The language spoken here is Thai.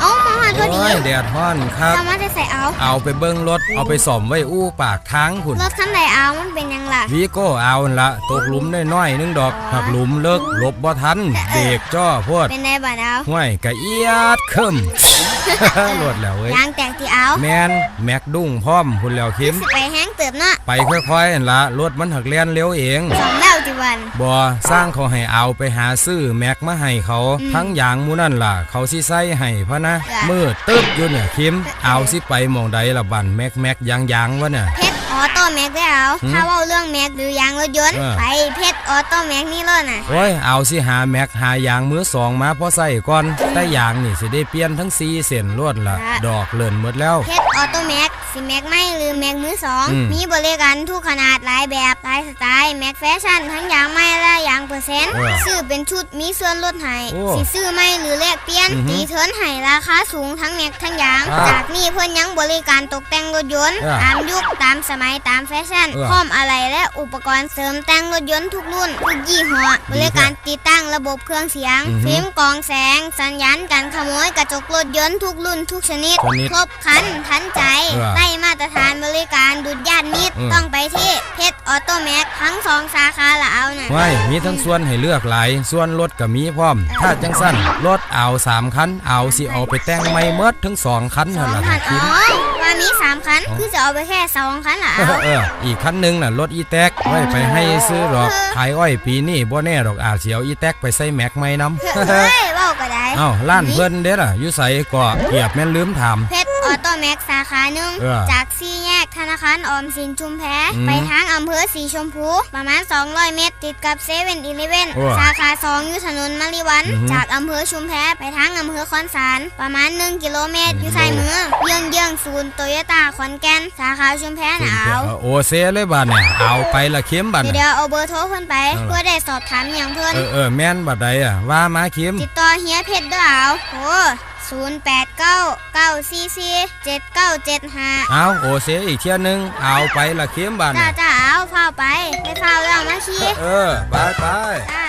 เอามาหาตัวดีโอ้ยแดดฮ้อนครับเอามาจะใส่เอา เอาไปเบิ้งรถเอาไปซ่อมไว้อู้ปากทางพุ่นรถคันใดเอามันเป็นหยังล่ะ วีโก้เอาหั่นละตกหลุมน้อยๆนึงดอกหักหลุมเลิกหลบบ่ทันเบรกจ้อโพดเป็นไดบัดเอาห้วยกะเอียดเคิมรวดแล้วเว้ยยางแตกที่เอาแมนแม็กดุ้งพร้อมพุ่นแล้วเข็ม สิไปแห้งเติบเนาะไปค่อยๆนั่นละรถมันหักเลียนเร็วเองสองแล้วจิ วันบ่สร้างเขาให้เอาไปหาซื้อแม็กมาให้เขา ทั้งอย่างหมูนั่นล่ะ เขาสิใส่ให้พะนะจ้ะมืดตึ๊บอยู่เนี่ยคิม เอาสิไปหมองใดละบันแม็กแม็กยางยางวะเนี่ยเพชรออโต้แม็กได้เอาหืมถ้าเว่าเรื่องแม็กหรือยางรถยนต์เออไปเพชรออโต้แม็กนี่เลยน่ะโอ้ยเอาสิหาแม็กหายางมือสองมาพอใส่ก่อนแต่ยางนี่สิได้เปลี่ยนทั้งซีเส้นลวดละจ้ะดอกเลิ่นหมดแล้วเพชรออโต้แม็ก สิแม็กไม่หรือแม็กมือสองอืมมีบริการทุกขนาดหลายแบบหลายสไตล์แม็กแฟชั่นทั้งยางไม่และยางเปอร์เซ็นต์เออซื้อเป็นชุดมีส่วนลดให้โอ้สิซื้อไม่หรือแลกเปลี่ยนอือหือตีเทิร์นให้ราคาสูงทั้งแม็กทั้งยางอ่าจากนี้เพื่อนยังบริการตกแต่งรถยนต์เออตามยุคตามสมัยตามแฟชั่นเออพร้อมอะไรและอุปกรณ์เสริมแต่งรถยนต์ทุกรุ่นทุกยี่ห้อบริการติดตั้งระบบเครื่องเสียงอือหือฟิล์มกรองแสง สัญญาณการขโมยกระจกรถยนต์ทุกรุ่นทุกชนิดชนิดครบครันทันใจ ออโตแม็กทั้งสองสาขาละเอาน่ะว้ายมีทั้งส่วนให้เลือกหลายส่วนรถก็มีพร้อม ถ้าจังสั้นรถเอาสามคันเอาสิเอาไปแต่งไม่เมดทั้งสองคันสนั่นองล่ะคันคิอ๋มอว่ามีสามคันคือจะเอาไปแค่สองคันละเอเอาอเอออีกคันหนึงน่ะรถอีแท็กไว้ไปให้ซื้อหรอกขายอ้อยปีนี้บ่แน่ดอกอาจสิเอาอีแท็กไปใส่แม็กไม่นำเฮ้ยเว่าก็ได้เอ้าร้านเพิ่นเด้ล่ะอยู่ไสก็เกียบแม่นลืมถามเพชร ออโตแม็กสาขาหนึ่งเออจากสี่แยกธนาคารออมสินชุมแพอืมไปทางอำเภอสีชมพู ประมาณ 200 เมตร ติดกับเซเว่นอีเลเว่นโอ้สาขาสองอยู่ถนนมะลิวัน อือหือ จากอำเภอชุมแพไปทางอำเภอคอนสาร ประมาณ 1 กิโลเมตร อยู่ซ้ายมือเยื้องเยื้องๆศูนย์โตโยต้าขอนแก่นสาขาชุมแพน่ะเอาโอเซเลยบัดเนี่ยเอาไปละเข็มบัดเดี๋ยวน่ะ เดี๋ยวเอาเบอร์โทรเพิ่นไป เอาล่ะ เพื่อได้สอบถามอย่างเพิ่น เออเออแม่นบัดใดอะว่ามาเข็มติดต่อเฮียเพชรด้วยเอาโอ้ ศูนย์แปดเก้าเก้าสี่สี่เจ็ดเก้าเจ็ดห้าเอาโอเซอีกเที่ยหนึง เอาไปละเข็มบัดจ้าน่ะจ้าเอาเฝ้าไปไปเฝ้าแล้วมาชี้เออไปไปจ้า